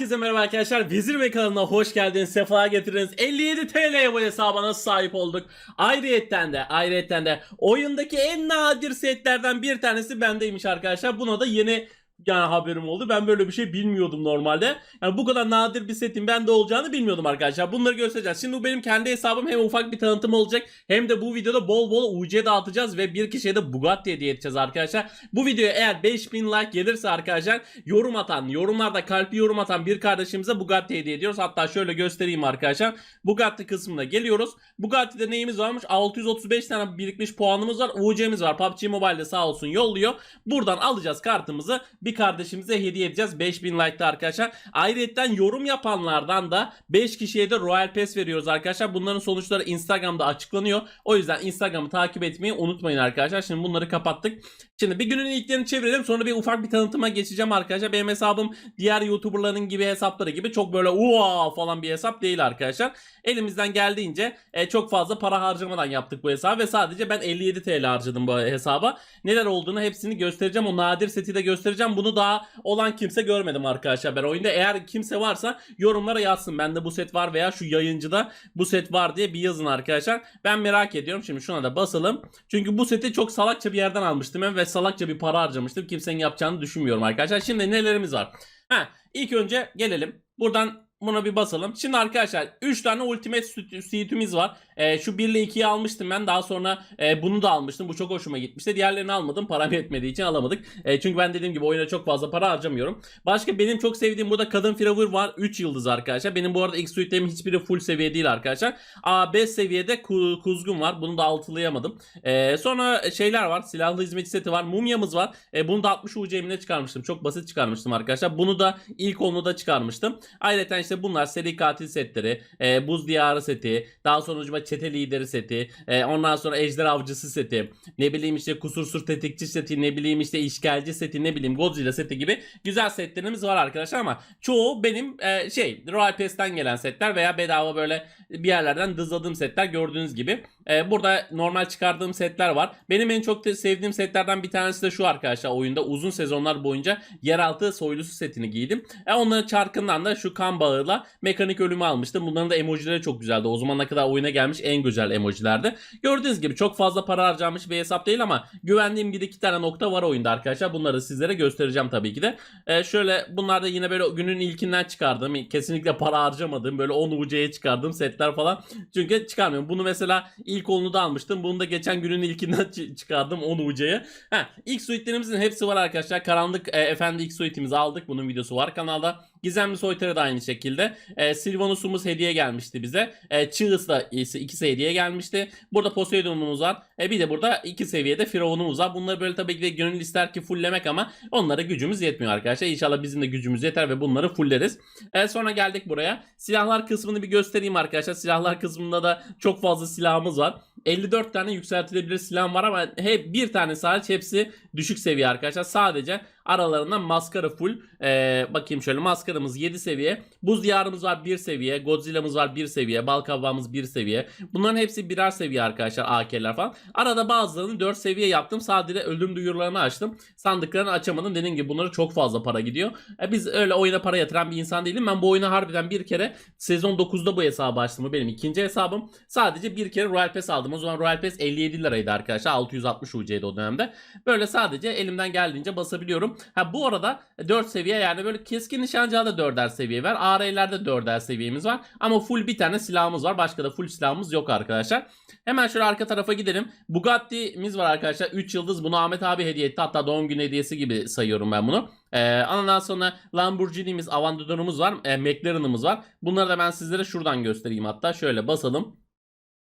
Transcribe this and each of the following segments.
Herkese merhaba arkadaşlar. Vezir Bey kanalına hoş geldiniz. Sefalar getirdiniz. 57 TL'ye bu hesaba nasıl sahip olduk? Ayrıyetten de, ayrıyetten de oyundaki en nadir setlerden bir tanesi bendeymiş arkadaşlar. Buna da yeni yani haberim oldu. Ben böyle bir şey bilmiyordum normalde. Yani bu kadar nadir bir setin bende olacağını bilmiyordum arkadaşlar. Bunları göstereceğiz. Şimdi bu benim kendi hesabım hem ufak bir tanıtım olacak hem de bu videoda bol bol UC dağıtacağız ve bir kişiye de Bugatti hediye edeceğiz arkadaşlar. Bu videoya eğer 5000 like gelirse arkadaşlar yorum atan, yorumlarda kalpli yorum atan bir kardeşimize Bugatti hediye ediyoruz. Hatta şöyle göstereyim arkadaşlar. Bugatti kısmına geliyoruz. Bugatti'de neyimiz varmış? 635 tane birikmiş puanımız var. UC'miz var. PUBG Mobile'de sağ olsun yolluyor. Buradan alacağız kartımızı. Bir kardeşimize hediye edeceğiz. 5000 like'da arkadaşlar. Ayrıca yorum yapanlardan da 5 kişiye de Royal Pass veriyoruz arkadaşlar. Bunların sonuçları Instagram'da açıklanıyor. O yüzden Instagram'ı takip etmeyi unutmayın arkadaşlar. Şimdi bunları kapattık. Şimdi bir günün ilklerini çevirelim. Sonra bir ufak bir tanıtıma geçeceğim arkadaşlar. Benim hesabım diğer YouTuber'ların gibi hesapları gibi çok böyle uaa falan bir hesap değil arkadaşlar. Elimizden geldiğince e, çok fazla para harcamadan yaptık bu hesabı ve sadece ben 57 TL harcadım bu hesaba. Neler olduğunu hepsini göstereceğim. O nadir seti de göstereceğim. Bunu daha olan kimse görmedim arkadaşlar ben oyunda. Eğer kimse varsa yorumlara yazsın. Bende bu set var veya şu yayıncıda bu set var diye bir yazın arkadaşlar. Ben merak ediyorum. Şimdi şuna da basalım. Çünkü bu seti çok salakça bir yerden almıştım ve salakça bir para harcamıştım. Kimsenin yapacağını düşünmüyorum arkadaşlar. Şimdi nelerimiz var? Ha, ilk önce gelelim. Buradan buna bir basalım. Şimdi arkadaşlar 3 tane Ultimate Suite'imiz var. Ee, şu 1 ile 2'yi almıştım ben. Daha sonra e, bunu da almıştım. Bu çok hoşuma gitmişti. Diğerlerini almadım. Param yetmediği için alamadık. E, çünkü ben dediğim gibi oyuna çok fazla para harcamıyorum. Başka benim çok sevdiğim burada kadın firavur var. 3 yıldız arkadaşlar. Benim bu arada X suite'lerim hiçbiri full seviye değil arkadaşlar. A 5 seviyede ku- kuzgun var. Bunu da altılayamadım. E, sonra şeyler var. Silahlı hizmetçi seti var. Mumyamız var. E, bunu da 60 UC'mine çıkarmıştım. Çok basit çıkarmıştım arkadaşlar. Bunu da ilk onu da çıkarmıştım. Ayrıca işte bunlar seri katil setleri, e, buz diyarı seti, daha sonucuma çete lideri seti, e, ondan sonra ejder avcısı seti, ne bileyim işte kusursuz tetikçi seti, ne bileyim işte işgalci seti, ne bileyim Godzilla seti gibi güzel setlerimiz var arkadaşlar ama çoğu benim e, şey Royal Pass'ten gelen setler veya bedava böyle bir yerlerden dızladığım setler gördüğünüz gibi. E, burada normal çıkardığım setler var. Benim en çok sevdiğim setlerden bir tanesi de şu arkadaşlar oyunda uzun sezonlar boyunca yeraltı soylusu setini giydim. E, onların çarkından da şu kan bağıyla mekanik ölümü almıştım. Bunların da emojileri çok güzeldi. O zamana kadar oyuna gelmiş en güzel emojilerdi. Gördüğünüz gibi çok fazla para harcanmış bir hesap değil ama güvendiğim gibi iki tane nokta var oyunda arkadaşlar. Bunları sizlere göstereceğim tabii ki de. E, şöyle bunlar da yine böyle günün ilkinden çıkardığım kesinlikle para harcamadığım böyle 10 UC'ye çıkardığım setler falan. Çünkü çıkarmıyorum. Bunu mesela ilk onu da almıştım. Bunu da geçen günün ilkinden çı- çıkardım 10 UC'ye. Ha, ilk suitlerimizin hepsi var arkadaşlar. Karanlık e, Efendi ilk suitimizi aldık. Bunun videosu var kanalda. Gizemli soytarı da aynı şekilde. E, Sylvanus'umuz hediye gelmişti bize. E, Chili's da ikisi hediye gelmişti. Burada Poseidon'umuz var. E, bir de burada iki seviyede Firavun'umuz var. Bunları böyle tabii ki de gönül ister ki fulllemek ama onlara gücümüz yetmiyor arkadaşlar. İnşallah bizim de gücümüz yeter ve bunları fullleriz. E, sonra geldik buraya. Silahlar kısmını bir göstereyim arkadaşlar. Silahlar kısmında da çok fazla silahımız var. 54 tane yükseltilebilir silah var ama hep bir tane hariç hepsi düşük seviye arkadaşlar. Sadece aralarından maskara full. Ee, bakayım şöyle maskaramız 7 seviye. Buz diyarımız var 1 seviye. Godzilla'mız var 1 seviye. Balkabağımız 1 seviye. Bunların hepsi birer seviye arkadaşlar AK'ler falan. Arada bazılarını 4 seviye yaptım. Sadece ölüm duyurularını açtım. Sandıklarını açamadım. Dediğim gibi bunlara çok fazla para gidiyor. E, biz öyle oyuna para yatıran bir insan değilim. Ben bu oyuna harbiden bir kere sezon 9'da bu hesabı açtım. Bu benim ikinci hesabım. Sadece bir kere Royal Pass aldım. O zaman Royal Pass 57 liraydı arkadaşlar. 660 UC'ydi o dönemde. Böyle sadece elimden geldiğince basabiliyorum. Ha bu arada 4 seviye yani böyle keskin nişancıda da 4'er seviye var. AR'lerde 4'er seviyemiz var. Ama full bir tane silahımız var. Başka da full silahımız yok arkadaşlar. Hemen şöyle arka tarafa gidelim. Bugatti'miz var arkadaşlar. 3 yıldız. Bunu Ahmet abi hediye etti. Hatta doğum günü hediyesi gibi sayıyorum ben bunu. Ee, ondan sonra Lamborghini'miz, Aventador'umuz var. E, McLaren'ımız var. Bunları da ben sizlere şuradan göstereyim hatta. Şöyle basalım.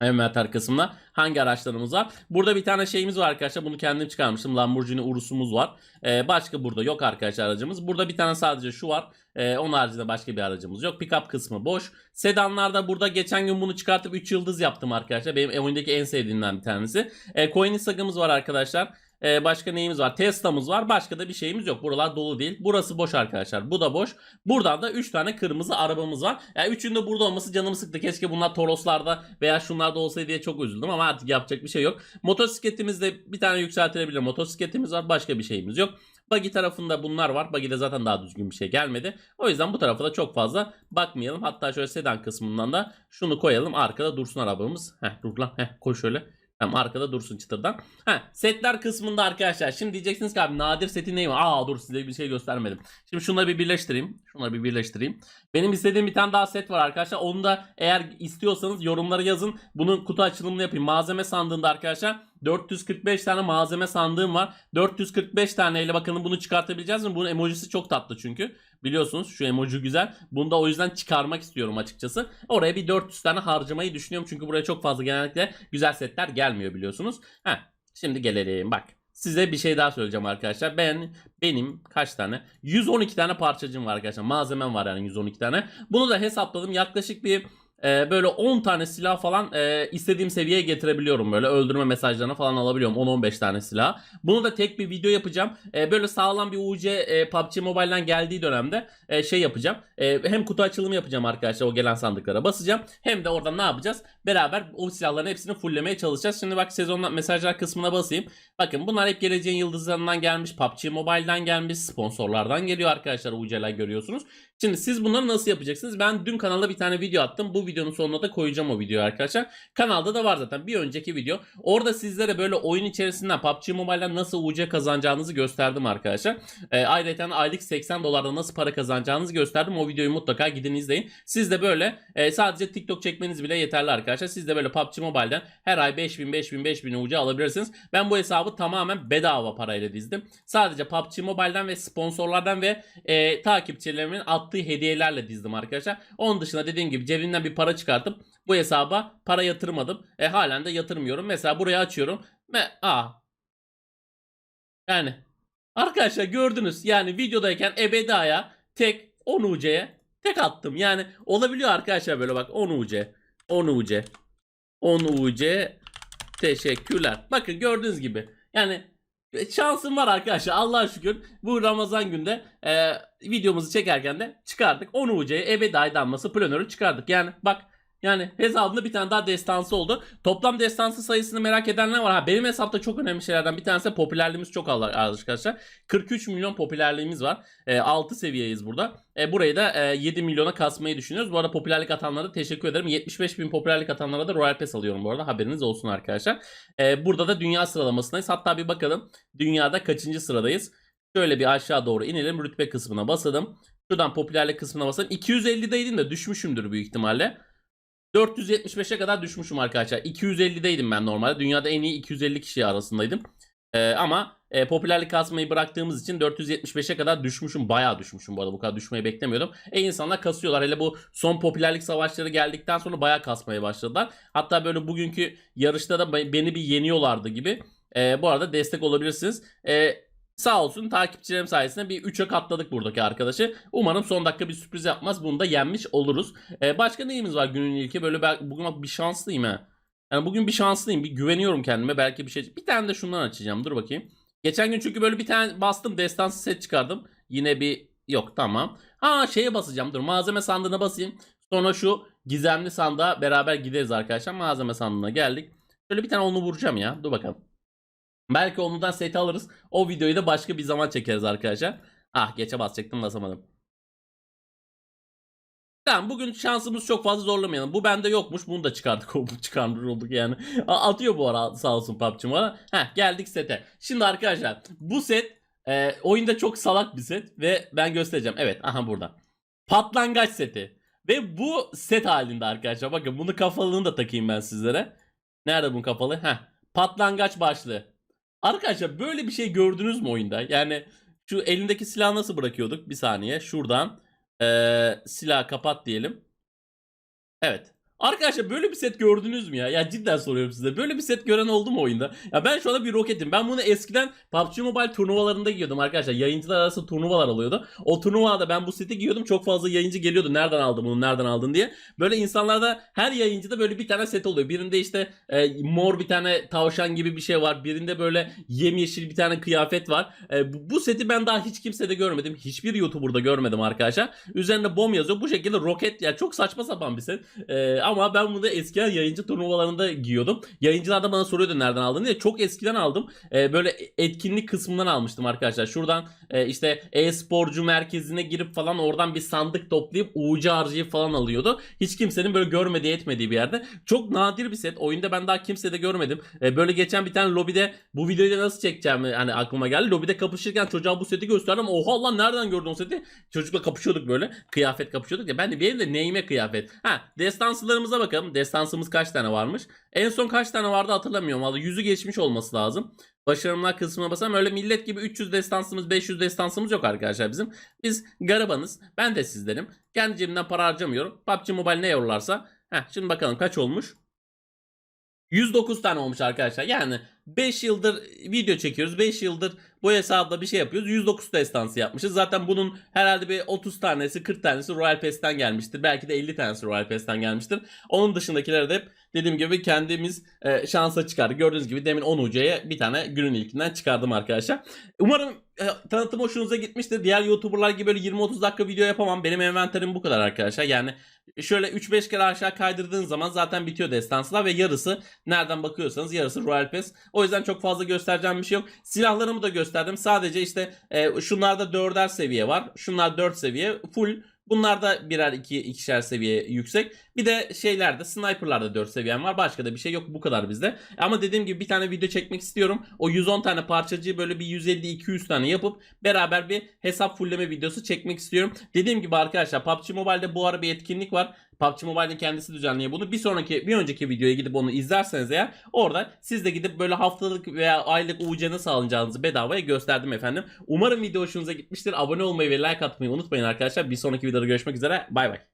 Envanter kısmına hangi araçlarımız var? Burada bir tane şeyimiz var arkadaşlar. Bunu kendim çıkarmıştım. Lamborghini Urus'umuz var. Ee, başka burada yok arkadaşlar aracımız. Burada bir tane sadece şu var. Ee, onun haricinde başka bir aracımız yok. Pickup kısmı boş. Sedanlarda burada geçen gün bunu çıkartıp 3 yıldız yaptım arkadaşlar. Benim oyundaki en sevdiğimden bir tanesi. Ee, Koenissag'ımız var arkadaşlar. Ee, başka neyimiz var? Tesla'mız var. Başka da bir şeyimiz yok. Buralar dolu değil. Burası boş arkadaşlar. Bu da boş. Buradan da 3 tane kırmızı arabamız var. Yani üçünün de burada olması canımı sıktı. Keşke bunlar Toroslarda veya şunlarda olsaydı diye çok üzüldüm ama artık yapacak bir şey yok. Motosikletimizde bir tane yükseltilebilir motosikletimiz var. Başka bir şeyimiz yok. Buggy tarafında bunlar var. Buggy'de zaten daha düzgün bir şey gelmedi. O yüzden bu tarafa da çok fazla bakmayalım. Hatta şöyle sedan kısmından da şunu koyalım. Arkada dursun arabamız. Heh dur lan. Heh koy şöyle. Tamam arkada dursun çıtırdan. Ha setler kısmında arkadaşlar. Şimdi diyeceksiniz ki abi nadir seti neyim? Aa dur size bir şey göstermedim. Şimdi şunları bir birleştireyim. Şunları bir birleştireyim. Benim istediğim bir tane daha set var arkadaşlar. Onu da eğer istiyorsanız yorumlara yazın. Bunun kutu açılımını yapayım. Malzeme sandığında arkadaşlar 445 tane malzeme sandığım var. 445 taneyle bakın bunu çıkartabileceğiz mi? Bunun emojisi çok tatlı çünkü. Biliyorsunuz şu emoji güzel. Bunu da o yüzden çıkarmak istiyorum açıkçası. Oraya bir 400 tane harcamayı düşünüyorum. Çünkü buraya çok fazla genellikle güzel setler gelmiyor biliyorsunuz. Heh, şimdi gelelim bak. Size bir şey daha söyleyeceğim arkadaşlar. Ben benim kaç tane? 112 tane parçacığım var arkadaşlar. Malzemem var yani 112 tane. Bunu da hesapladım. Yaklaşık bir e, böyle 10 tane silah falan e, istediğim seviyeye getirebiliyorum böyle öldürme mesajlarını falan alabiliyorum 10-15 tane silah. Bunu da tek bir video yapacağım. E, böyle sağlam bir UC e, PUBG Mobile'den geldiği dönemde e, şey yapacağım. E, hem kutu açılımı yapacağım arkadaşlar o gelen sandıklara basacağım. Hem de oradan ne yapacağız? Beraber o silahların hepsini fulllemeye çalışacağız. Şimdi bak sezonla mesajlar kısmına basayım. Bakın bunlar hep geleceğin yıldızlarından gelmiş. PUBG Mobile'den gelmiş. Sponsorlardan geliyor arkadaşlar UC'ler görüyorsunuz. Şimdi siz bunları nasıl yapacaksınız? Ben dün kanalda bir tane video attım. Bu videonun sonuna da koyacağım o videoyu arkadaşlar. Kanalda da var zaten bir önceki video. Orada sizlere böyle oyun içerisinden PUBG Mobile'den nasıl UC kazanacağınızı gösterdim arkadaşlar. E, ayrıca aylık 80 dolarda nasıl para kazanacağınızı gösterdim. O videoyu mutlaka gidin izleyin. Siz de böyle e, sadece TikTok çekmeniz bile yeterli arkadaşlar. Siz de böyle PUBG Mobile'den her ay 5000 5000 5000 UC alabilirsiniz. Ben bu hesabı tamamen bedava parayla dizdim. Sadece PUBG Mobile'den ve sponsorlardan ve e, takipçilerimin attığı hediyelerle dizdim arkadaşlar. Onun dışında dediğim gibi cebimden bir para çıkartıp bu hesaba para yatırmadım. E halen de yatırmıyorum. Mesela buraya açıyorum ve aa yani arkadaşlar gördünüz yani videodayken ebedaya tek 10 UC'ye tek attım. Yani olabiliyor arkadaşlar böyle bak 10 UC 10 UC 10 UC teşekkürler. Bakın gördüğünüz gibi yani şansım var arkadaşlar Allah'a şükür bu Ramazan günde e, videomuzu çekerken de çıkardık. 10 UC'ye ebedi aydanması planörü çıkardık. Yani bak yani hesabımda bir tane daha destansı oldu. Toplam destansı sayısını merak edenler var. Ha, benim hesapta çok önemli şeylerden bir tanesi popülerliğimiz çok az arkadaşlar. 43 milyon popülerliğimiz var. E, 6 seviyeyiz burada. E, burayı da e, 7 milyona kasmayı düşünüyoruz. Bu arada popülerlik atanlara teşekkür ederim. 75 bin popülerlik atanlara da Royal Pass alıyorum bu arada. Haberiniz olsun arkadaşlar. E, burada da dünya sıralamasındayız. Hatta bir bakalım dünyada kaçıncı sıradayız. Şöyle bir aşağı doğru inelim. Rütbe kısmına basalım. Şuradan popülerlik kısmına basalım. 250'deydim de düşmüşümdür büyük ihtimalle. 475'e kadar düşmüşüm arkadaşlar. 250'deydim ben normalde. Dünyada en iyi 250 kişi arasındaydım. Ee, ama e, popülerlik kasmayı bıraktığımız için 475'e kadar düşmüşüm. Bayağı düşmüşüm bu arada. Bu kadar düşmeyi beklemiyordum. E insanlar kasıyorlar. Hele bu son popülerlik savaşları geldikten sonra bayağı kasmaya başladılar. Hatta böyle bugünkü yarışta da beni bir yeniyorlardı gibi. E, bu arada destek olabilirsiniz. E, Sağ olsun takipçilerim sayesinde bir 3'e katladık buradaki arkadaşı. Umarım son dakika bir sürpriz yapmaz. Bunu da yenmiş oluruz. Ee, başka neyimiz var günün ilki? Böyle ben bugün bir şanslıyım ha. Yani bugün bir şanslıyım. Bir güveniyorum kendime. Belki bir şey. Bir tane de şundan açacağım. Dur bakayım. Geçen gün çünkü böyle bir tane bastım. Destansı set çıkardım. Yine bir yok tamam. Ha şeye basacağım. Dur malzeme sandığına basayım. Sonra şu gizemli sandığa beraber gideriz arkadaşlar. Malzeme sandığına geldik. Şöyle bir tane onu vuracağım ya. Dur bakalım. Belki ondan seti alırız. O videoyu da başka bir zaman çekeriz arkadaşlar. Ah geçe basacaktım basamadım. Tamam bugün şansımız çok fazla zorlamayalım. Bu bende yokmuş. Bunu da çıkardık. Çıkarmış olduk yani. Atıyor bu ara sağ olsun PUBG bana. Heh geldik sete. Şimdi arkadaşlar bu set e, oyunda çok salak bir set. Ve ben göstereceğim. Evet aha burada. Patlangaç seti. Ve bu set halinde arkadaşlar. Bakın bunu kafalığını da takayım ben sizlere. Nerede bunun kafalı? Heh. Patlangaç başlığı. Arkadaşlar böyle bir şey gördünüz mü oyunda? Yani şu elindeki silahı nasıl bırakıyorduk? Bir saniye. Şuradan ee, silah kapat diyelim. Evet. Arkadaşlar böyle bir set gördünüz mü ya? Ya cidden soruyorum size. Böyle bir set gören oldu mu oyunda? Ya ben şu anda bir roketim. Ben bunu eskiden PUBG Mobile turnuvalarında giyiyordum arkadaşlar. Yayıncılar arası turnuvalar oluyordu. O turnuvada ben bu seti giyiyordum. Çok fazla yayıncı geliyordu. Nereden aldın bunu? Nereden aldın diye. Böyle insanlarda her yayıncıda böyle bir tane set oluyor. Birinde işte e, mor bir tane tavşan gibi bir şey var. Birinde böyle yemyeşil bir tane kıyafet var. E, bu, seti ben daha hiç kimsede görmedim. Hiçbir YouTuber'da görmedim arkadaşlar. Üzerinde bom yazıyor. Bu şekilde roket ya çok saçma sapan bir set. E, ama ama ben bunu eskiden yayıncı turnuvalarında giyiyordum. Yayıncılar da bana soruyordu nereden aldın diye. Çok eskiden aldım. Ee, böyle etkinlik kısmından almıştım arkadaşlar. Şuradan e, işte e-sporcu merkezine girip falan oradan bir sandık toplayıp UC harcayıp falan alıyordu. Hiç kimsenin böyle görmediği etmediği bir yerde. Çok nadir bir set. Oyunda ben daha kimse de görmedim. E, böyle geçen bir tane lobide bu videoyu da nasıl çekeceğimi hani aklıma geldi. Lobide kapışırken çocuğa bu seti gösterdim. Oha lan nereden gördün o seti? Çocukla kapışıyorduk böyle. Kıyafet kapışıyorduk ya. Ben de benim de neyime kıyafet. Ha destansılarımıza bakalım. Destansımız kaç tane varmış? En son kaç tane vardı hatırlamıyorum. Valla yüzü geçmiş olması lazım. Başarımlar kısmına basam öyle millet gibi 300 destansımız 500 destansımız yok arkadaşlar bizim. Biz garibanız. Ben de sizlerim. Kendi cebimden para harcamıyorum. PUBG Mobile ne yorlarsa. Heh, şimdi bakalım kaç olmuş? 109 tane olmuş arkadaşlar. Yani 5 yıldır video çekiyoruz. 5 yıldır bu hesapla bir şey yapıyoruz. 109 destansı yapmışız. Zaten bunun herhalde bir 30 tanesi 40 tanesi Royal Pass'ten gelmiştir. Belki de 50 tanesi Royal Pass'ten gelmiştir. Onun dışındakileri de hep dediğim gibi kendimiz e, şansa çıkardık. Gördüğünüz gibi demin 10 UC'ye bir tane günün ilkinden çıkardım arkadaşlar. Umarım e, tanıtım hoşunuza gitmiştir. Diğer YouTuber'lar gibi böyle 20-30 dakika video yapamam. Benim envanterim bu kadar arkadaşlar. Yani şöyle 3-5 kere aşağı kaydırdığın zaman zaten bitiyor destanslar ve yarısı nereden bakıyorsanız yarısı Royal Pass. O yüzden çok fazla göstereceğim bir şey yok. Silahlarımı da gösterdim. Sadece işte e, şunlarda 4'er seviye var. Şunlar 4 seviye. Full Bunlarda birer iki ikişer seviye yüksek. Bir de şeylerde sniperlarda 4 seviyem var. Başka da bir şey yok. Bu kadar bizde. Ama dediğim gibi bir tane video çekmek istiyorum. O 110 tane parçacığı böyle bir 150-200 tane yapıp beraber bir hesap fullleme videosu çekmek istiyorum. Dediğim gibi arkadaşlar PUBG Mobile'de bu ara bir etkinlik var. PUBG Mobile'in kendisi düzenliyor bunu. Bir sonraki bir önceki videoya gidip onu izlerseniz eğer orada siz de gidip böyle haftalık veya aylık UC nasıl alacağınızı bedavaya gösterdim efendim. Umarım video hoşunuza gitmiştir. Abone olmayı ve like atmayı unutmayın arkadaşlar. Bir sonraki videoda görüşmek üzere. Bay bay.